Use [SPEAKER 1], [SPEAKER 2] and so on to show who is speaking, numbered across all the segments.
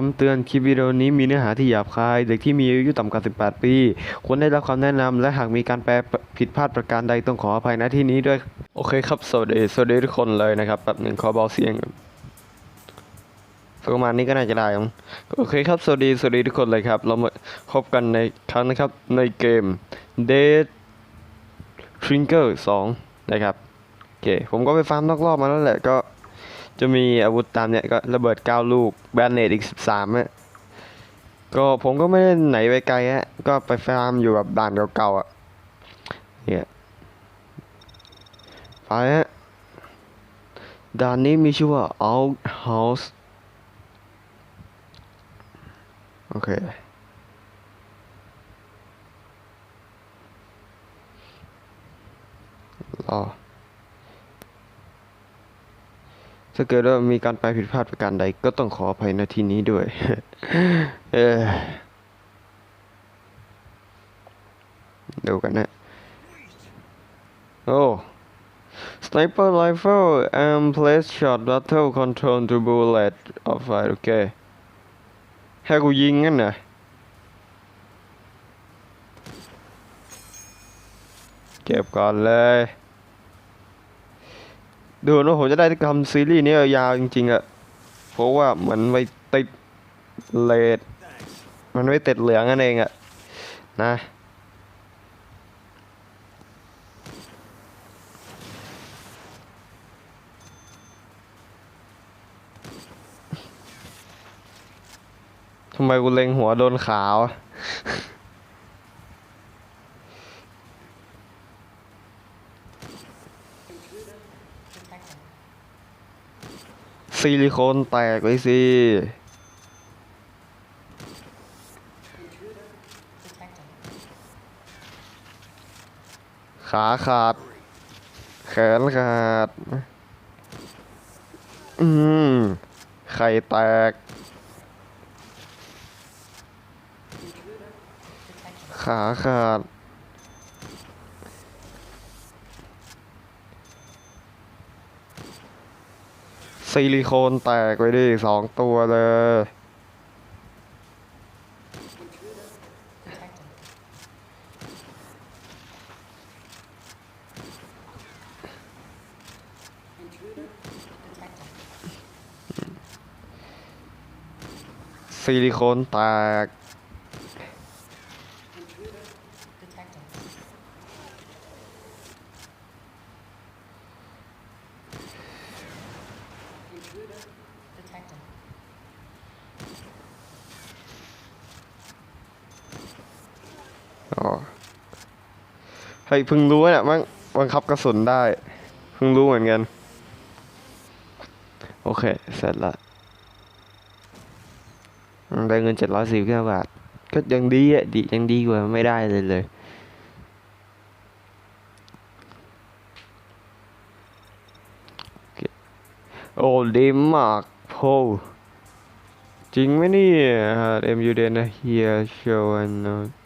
[SPEAKER 1] คำเตือนคลิปวิดีโอนี้มีเนื้อหาที่หยาบคาย เด็กที่มีอายุต่ำกว่า 18 ปี ควรได้รับคำแนะนำและหากมีการแปลผิดพลาดประการใดต้องขออภัยณที่นี้ด้วย โอเคครับ สวัสดีสวัสดีทุกคนเลยนะครับแป๊บหนึ่งขอเบาเสียงประมาณนี้ก็น่าจะได้มั้งโอเคครับ สวัสดีสวัสดีทุกคนเลยครับ เรามาพบกันในครั้งนะครับในเกม Dead Trinker 2 นะครับโอเค ผมก็ไปฟาร์มนอกรอบมาแล้วแหละก็ จะมีอาวุธตามเนี่ยก็ระเบิด 9 ลูกแบนเนตอีก 13ฮะก็ผมก็ไม่ได้ไหนไปไกลฮะก็ไปฟาร์มอยู่แบบด่านเก่าๆอะเนี่ยไปฮะด่านนี้มีชื่อว่า Outhouse โอเครอ ถ้าเกิดว่ามีการแปผิดพลาดประการใดก็ต้องขออภัยในที่นี้ด้วย เออดูกันนะ โอ้ Sniper rifle and place shot battle control to bullet of fire โอเคให้กูยิงงั้นนะเก็บก่อนเลย ดูนะผมจะได้ทำซีรีส์นี้ยาวจริงๆอะเพราะว่ามันไม่ติดเลดมันไม่ติดเหลืองนั่นเองอะนะทำไมกูเล็งหัวโดนขาว ซิลิโคนแตกเลยสิ ขาขาด แขนขาด อืม ไข่แตก ขาขาด ซิลิโคนแตกไปดิสองตัวเลย ซิลิโคนแตก อ๋อให้ย เพิ่งรู้เนี่ยมันบังคับกระสุนได้ เพิ่งรู้เหมือนกัน โอเค เสร็จละได้เงินเจ็ดร้อยสี่บาท ก็ยังดีอะดียังดีกว่าไม่ได้เลยเลย โอ้ดีมากโพจริงไหมเนี่ยเอ็มยูเดนเฮียโชว์นน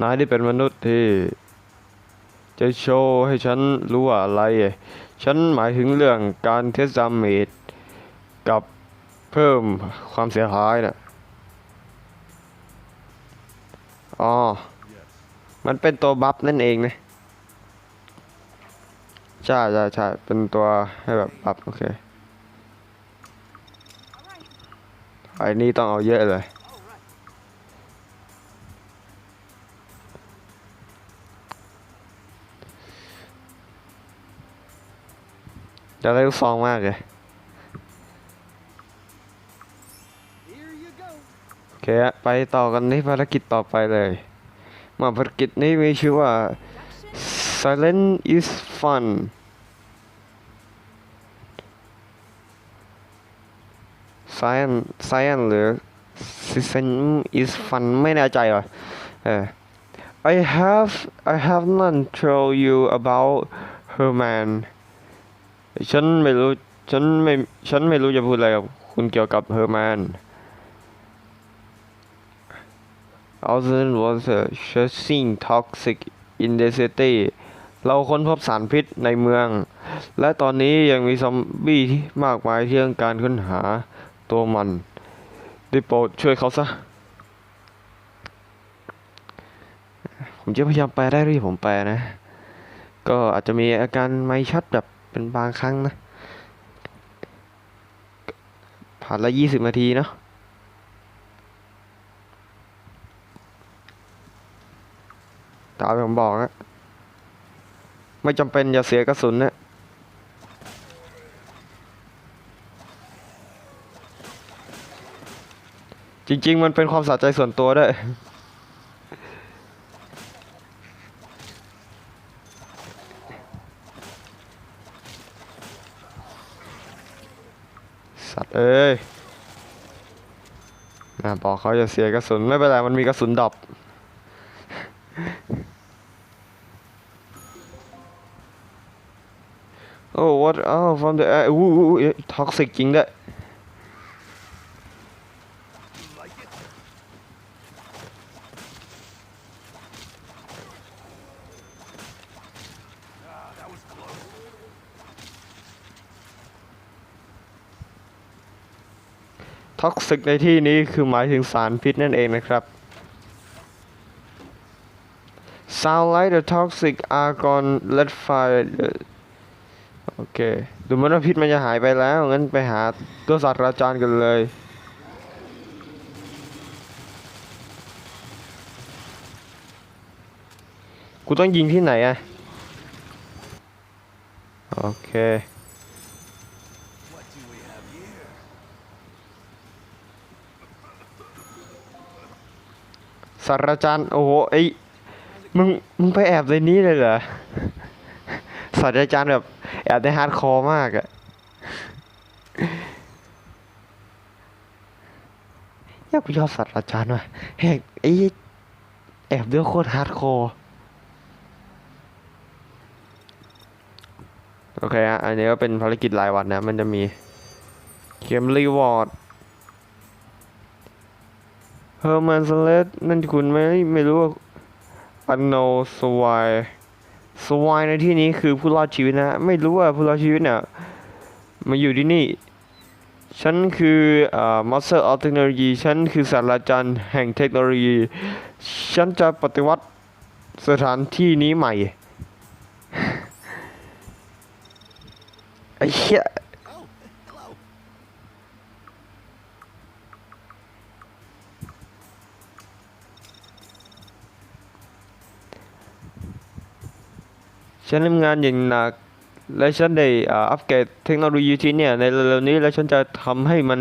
[SPEAKER 1] นายที่เป็นมนุษย์ที่ จะโชว์ให้ฉันรู้ว่าอะไร ฉันหมายถึงเรื่องการเทสดาเมจกับเพิ่มความเสียหายน่ะอ๋อ มันเป็นตัวบัฟนั่นเองนะ ใช่ใช่ใช่เป็นตัวให้แบบปรับโอเค ไอ้นี่ต้องเอาเยอะเลย จะได้ลูกซองมากเลยโอเคไปต่อกันที่ภารกิจต่อไปเลย มาภารกิจนี้มีชื่อว่า Silent is fun Science Science หรือ Silent is fun ไม่แน่ใจว่ะเออ I have I have not told you about Herman ฉันไม่รู้ ฉันไม่ ฉันไม่รู้จะพูดอะไรกับคุณเกี่ยวกับ Herman Austin was a chasing toxic in the city เราค้นพบสารพิษในเมือง และตอนนี้ยังมีซอมบี้ที่มากมายที่ต้องการค้นหาตัวมันได้โปรดช่วยเขาซะ ผมจะพยายามแปลได้ที่ผมแปลนะ ก็อาจจะมีอาการไม่ชัดแบบ เป็นบางครั้งนะผ่านละยี่สิบนาทีเนาะตามผมบอกนะไม่จำเป็นอย่าเสียกระสุนนะจริง ๆ มันเป็นความสะใจส่วนตัวด้วย เอ้ยนะบอกเขาจะเสียกระสุน ไม่เป็นไร มันมีกระสุนดรอปโอ้ what oh from the air อู้อู้ท็อกซิกจริงด้วย ท็อกซิกในที่นี้คือหมายถึงสารพิษนั่นเองนะครับ Sound like the toxic argon let fire โอเค ดูเหมือนว่าพิษมันจะหายไปแล้ว งั้นไปหาตัวศาสตราจารย์กันเลย กูต้องยิงที่ไหนอะโอเค ศาสตราจารย์ โอ้โหไอ้มึง มึงไปแอบในนี้เลยเหรอศาสตราจารย์แบบแอบได้ฮาร์ดคอร์มากอะยากไปชอบศาสตราจารย์ว่ะแหกไอ้แอบด้วยโคตรฮาร์ดคอร์ โอเคฮะ อันนี้ก็เป็นภารกิจรายวันนะ มันจะมีเกมรีวอร์ด เฮอร์มันสเลตนั่นคุณไม่ไม่รู้ว่าอันโนสวายสวายในที่นี้คือผู้รอดชีวิตนะ ไม่รู้ว่าผู้รอดชีวิตเนี่ยมาอยู่ที่นี่ ฉันคืออ่า Master of Technology ฉันคือศาสตราจารย์แห่งเทคโนโลยี ฉันจะปฏิวัติสถานที่นี้ใหม่ไอ้เหี้ย ฉันทำงานอย่างหนัก และฉันได้อัปเกรดเทคโนโลยีที่เนี่ยในเร็วๆนี้แล้วฉันจะทำให้มัน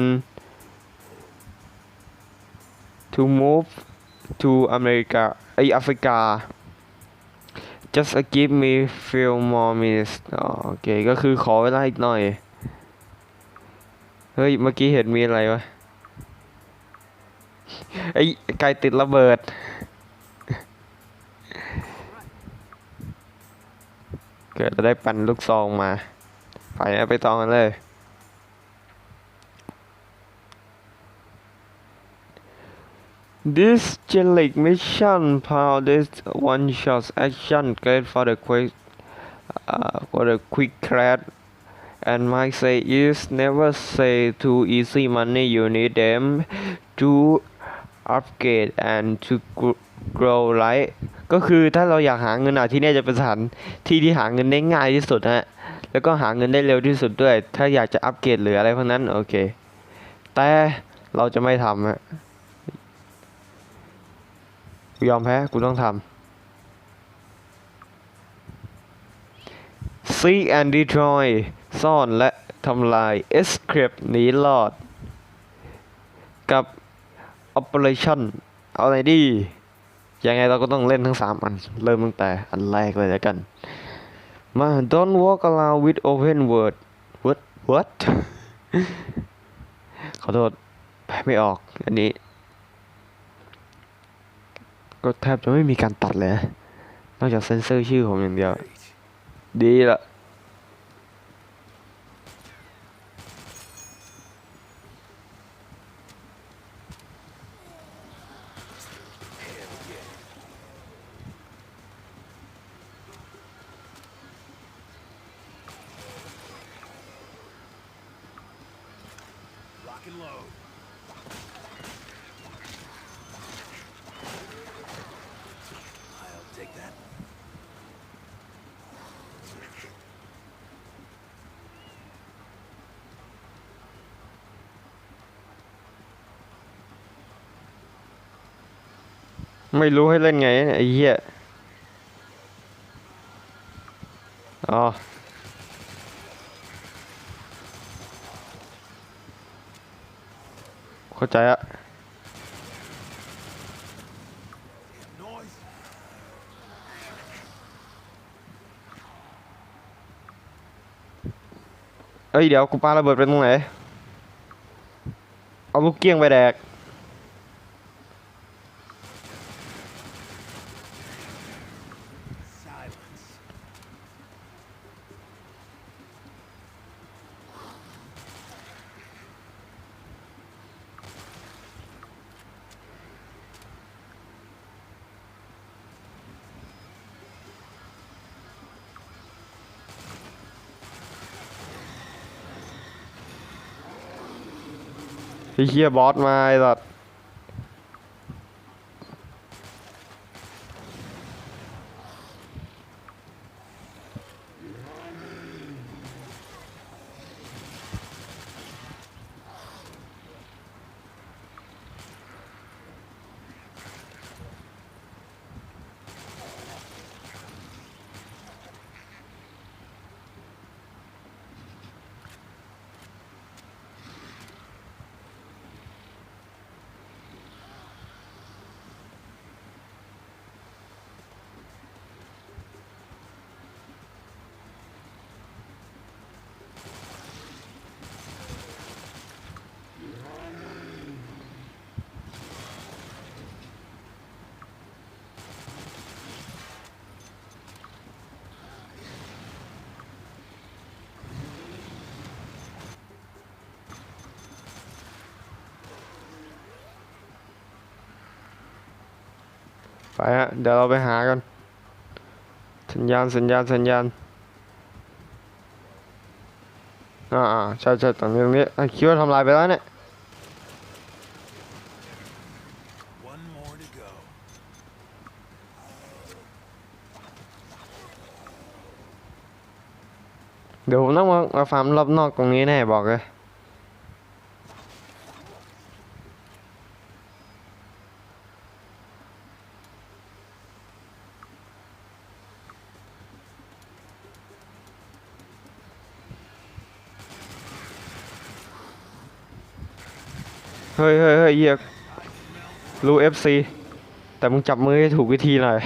[SPEAKER 1] to move to อเมริกาไอแอฟริกา just give me few more minutes โอเค ก็คือขอเวลาอีกหน่อย เฮ้ย เมื่อกี้เห็นมีอะไรวะ ไอ้ไก่ติดระเบิด กิดเราได้ปั่นลูกซองมาไปนะไปตองกันเลย This Jellic mission power this one shot action great for the quick uh, for the quick crash and Mike say is never say too easy money you need them to upgrade and to gr- grow right ก็คือถ้าเราอยากหาเงินอะที่เนี่ยจะเป็นสถานที่ที่หาเงินได้ง่ายที่สุดฮะแล้วก็หาเงินได้เร็วที่สุดด้วย ถ้าอยากจะอัปเกรดหรืออะไรพวกนั้นโอเค แต่เราจะไม่ทำฮะกูยอมแพ้กูต้องทำ Seek and destroy ซ่อนและทำลาย Escape หนีรอด กับ Operation เอาไหนดี ยังไงเราก็ต้องเล่นทั้งสามอัน เริ่มตั้งแต่อันแรกเลยแล้วกัน มา Don't walk around with open word what what ขอโทษแปลไม่ออกอันนี้ ก็แทบจะไม่มีการตัดเลยนะนอกจากเซ็นเซอร์ชื่อผมอย่างเดียว ดีละ
[SPEAKER 2] and load. I'll take that.
[SPEAKER 1] ไม่รู้ให้เล่นไงเนี่ยไอ้เหี้ยอ๋อเข้าใจอะเอ้ยเดี๋ยวกูปาระเบิดไปตรงไหน เอาลูกเกี้ยงไปแดก ไอ้เหี้ยบอสมาไอ้สัตว์ ไปฮะ เดี๋ยวเราไปหากัน สัญญาณ สัญญาณ สัญญาณ อ่าใช่ใช่ตรงนี้ตรงนี้อะคิดว่าทำลายไปแล้วเนี่ย เดี๋ยวผมต้องมามาฟาร์มรอบนอกตรงนี้แน่บอกเลย เฮ้ยเฮ้ยเฮ้ยเหี้ยรู้ FC แต่มึงจับมือให้ถูกวิธีหน่อย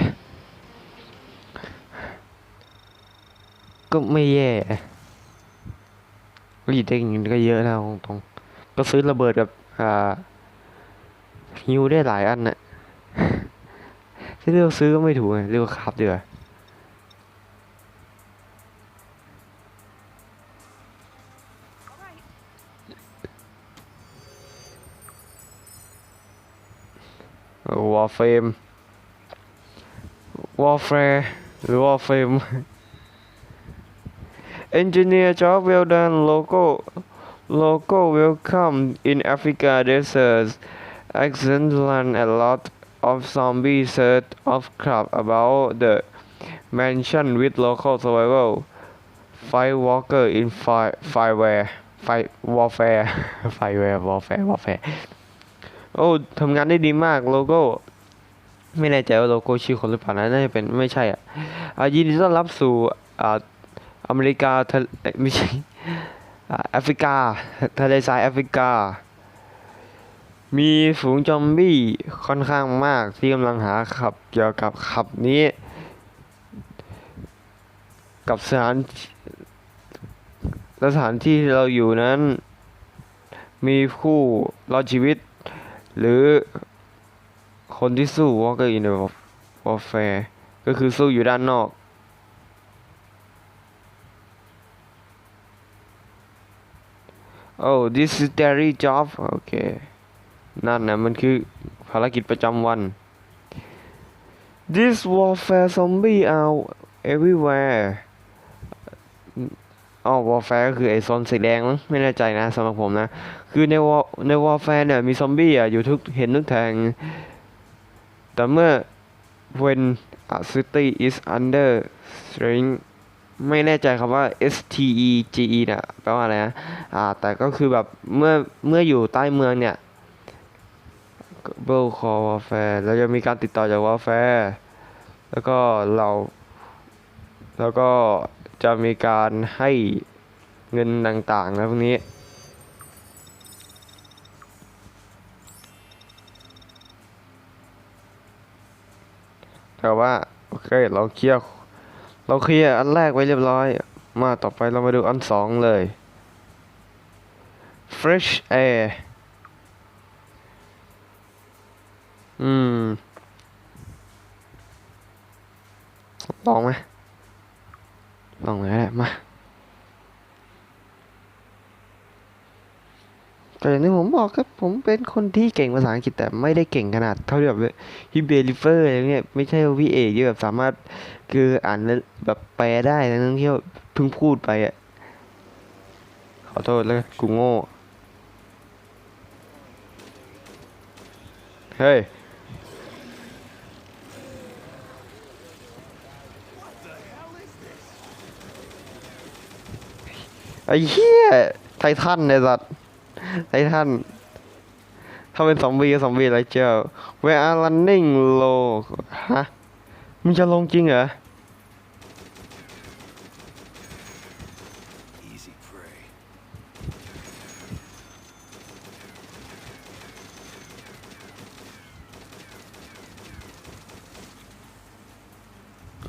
[SPEAKER 1] ก็ไม่แย่รีดได้อย่างนี้ก็เยอะแล้วตรงก็ซื้อระเบิดกับอ่าฮิวได้หลายอันน่ะที่เลือกซื้อก็ไม่ถูกไงเรียกว่าครับเดือ วอลเฟมวอลแฟร์หรือวอลเฟม Engineer job well done logo logo welcome in Africa deserts accent land a lot of zombie set of crap about the mansion with local survival fight walker in fire fireware fight warfare fireware warfare warfare โอ้ทำงานได้ดีมากโลโก้ ไม่แน่ใจว่าโลโก้ชื่อคนหรือเปล่านะน่าจะเป็นไม่ใช่อะอ่ายินดีต้อนรับสู่อ่าอเมริกาทะเอ้ยไม่ใช่อ่าแอฟริกาทะเลทรายแอฟริกา มีฝูงจอมบี้ค่อนข้างมากที่กำลังหาขับเกี่ยวกับขับนี้ กับสถานสถานที่ที่เราอยู่นั้น มีผู้รอดชีวิต หรือคนที่สู้ Walker in the Warfare ก็คือสู้อยู่ด้านนอก Oh this is daily job โอเค นั่นนะมันคือภารกิจประจำวัน This warfare zombie are everywhere อ๋อวอลแฟร์ก็คือไอโซนสีแดงมั้งไม่แน่ใจนะสำหรับผมนะ คือในวอในวอลแฟร์เนี่ยมีซอมบี้อะอยู่ทุกเห็นทุกแทง แต่เมื่อ when a city is under strain ไม่แน่ใจคำว่า S T E G E เนี่ยแปลว่าอะไรนะอ่า แต่ก็คือแบบเมื่อเมื่ออยู่ใต้เมืองเนี่ย Global Call Warfare เราจะมีการติดต่อจาก Warfare แล้วก็เรา แล้วก็ จะมีการให้เงินต่างๆนะพวกนี้ แต่ว่า โอเค เราเคลียร์เราเคลียร์อันแรกไว้เรียบร้อย มาต่อไปเรามาดูอันสองเลย fresh air อืมลองไหม ลองเลยก็ได้มาแต่อย่างที่ผมบอกครับผมเป็นคนที่เก่งภาษาอังกฤษแต่ไม่ได้เก่งขนาดเท่าแบบฮิเบลิเฟอร์อะไรเงี้ยไม่ใช่ว่าพี่เอกที่แบบสามารถคืออ่านแล้วแบบแปลได้ทั้งที่ว่เพิ่งพูดไปอะขอโทษแล้วกูโง่เฮ้ย ไอ้เหี้ยไททันไอ้สัตว์ไททันถ้าเป็นซอมบี้ก็ซอมบี้ไรเจ้า Where are running low ฮะมึงจะลงจริงเหรอ
[SPEAKER 2] Easy prey.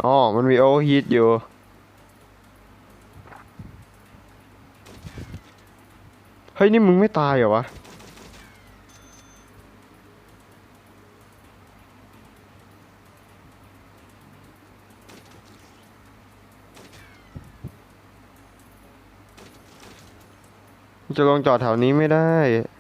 [SPEAKER 1] อ๋อ มันมีโอเวอร์ฮีทอยู่ เฮ้ยนี่มึงไม่ตายเหรอวะ จะลงจอดแถวนี้ไม่ได้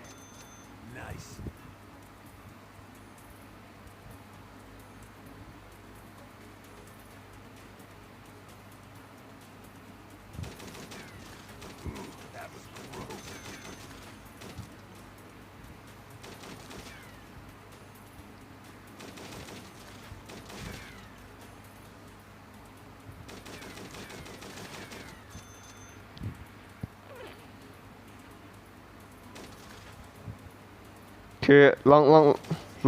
[SPEAKER 1] คือลองลอง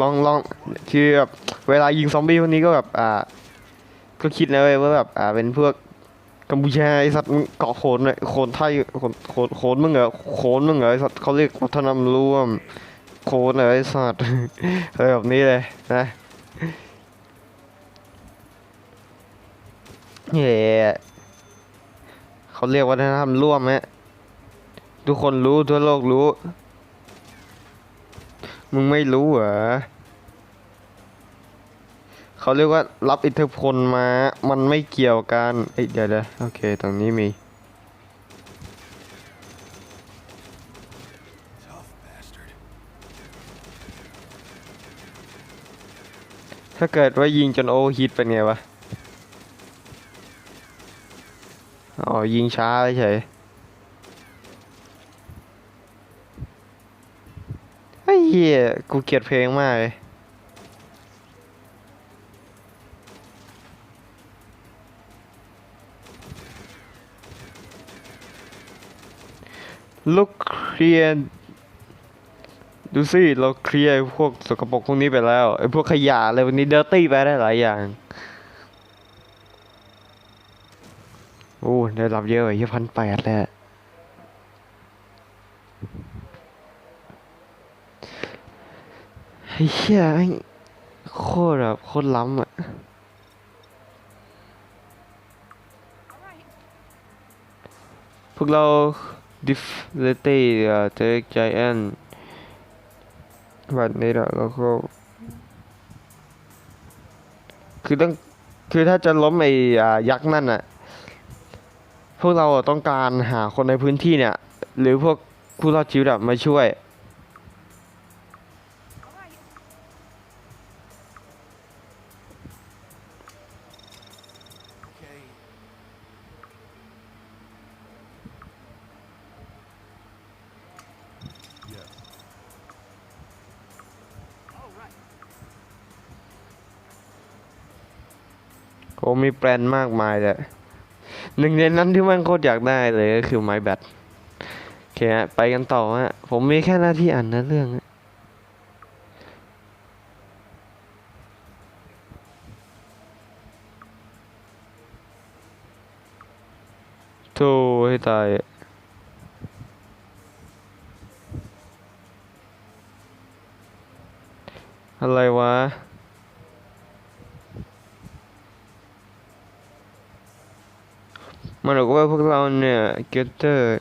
[SPEAKER 1] ลองลองคือแบบเวลายิงซอมบี้พวกนี้ก็แบบอ่า ก็คิดนะเว้ยว่าแบบอ่าเป็นพวกกัมพูชาไอสัตว์เกาะโขนเลยโขนไทยโขนโขนโขนมึงเหรอโขนมึงเหรอไอสัตว์เขาเรียกวัฒนธรรมร่วม โขนเหรอไอสัตว์อะไรแบบนี้เลยนะเฮ้เขาเรียกวัฒนธรรมร่วมไหมทุกคนรู้ทั่วโลกรู้ มึงไม่รู้เหรอเขาเรียกว่ารับอิทธิพลมา มันไม่เกี่ยวกันเอ้ยเดี๋ยวเดี๋ยวโอเค ตรงนี้มี ถ้าเกิดว่ายิงจนโอฮีทเป็นไงวะ อ๋อ ยิงช้าเฉยไอ้ เหี้ยกูเกลียดเพลงมากเลยลุกเคลียร์ดูสิเราเคลียร์พวกสกปรกพวกนี้ไปแล้วไอ้พวกขยะอะไรพวกนี้เดอร์ตี้ไปได้หลายอย่างโอ้ได้รับเยอะไอ้พันแปดเลย ไอ้เหี้ยโคตรแบบโคตรล้ำอะพวกเราดิฟเลตี้เทคไจแอนวันนี้ละแล้วก็คือต้องคือถ้าจะล้มไอ้อ่ายักษ์นั่นอะ พวกเราต้องการหาคนในพื้นที่เนี่ย หรือพวกผู้รอดชีวิตมาช่วย มีแปลนมากมายเลยหนึ่งในนั้นที่มันโคตรอยากได้เลยก็คือไม้แบตโอเคฮะไปกันต่อฮะผมมีแค่หน้าที่อ่านนะเรื่องโธ่ให้ตายอะอะไรวะ มันบอกว่าพวกเรา เนี่ยเกตเตอร์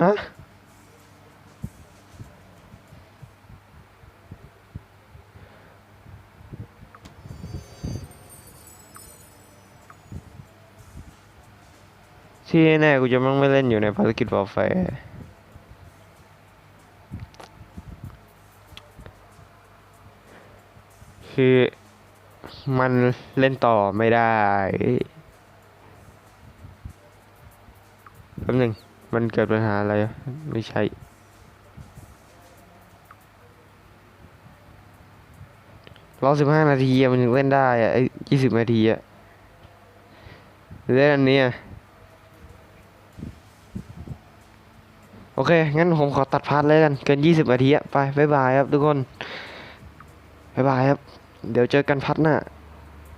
[SPEAKER 1] ฮะที่แน่กูจะมั่งไม่เล่นอยู่ในภารกิจวอลแฟร์คือ มันเล่นต่อไม่ได้แป๊บหนึ่งมันเกิดปัญหาอะไร ไม่ใช่ รอสิบห้านาทีมันถึงเล่นได้อะไอ้ยี่สิบนาทีอะเล่นอันนี้อะโอเค งั้นผมขอตัดพาร์ทเลยกัน เกินยี่สิบนาทีอะไป บ๊ายบายครับทุกคน บ๊ายบายครับ เดี๋ยวเจอกันพัดหน้า